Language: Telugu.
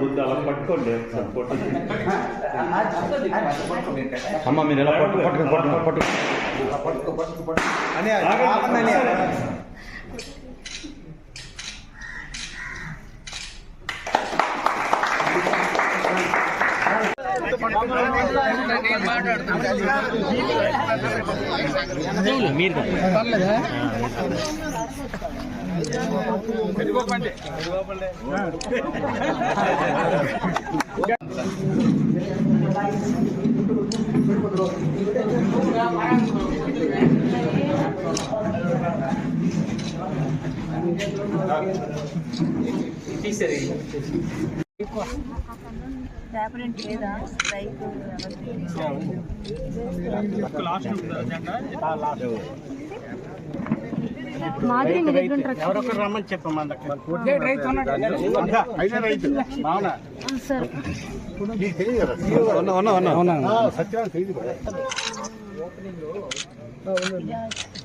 బుద్ధి అలా పట్టుకోండి. అమ్మ మీరు ఎలా పట్టు పట్టుకు పట్టు పట్టు పట్టుకో పట్టుకో పట్టుకో. మీరు ఆపండి మాదిరి మీ దగ్గర ఉంటారు? ఎవరొకరు రమ్మని చెప్పమ్మా అయినా రైతు. అవునా సార్. సత్యవాన్ తెలియదు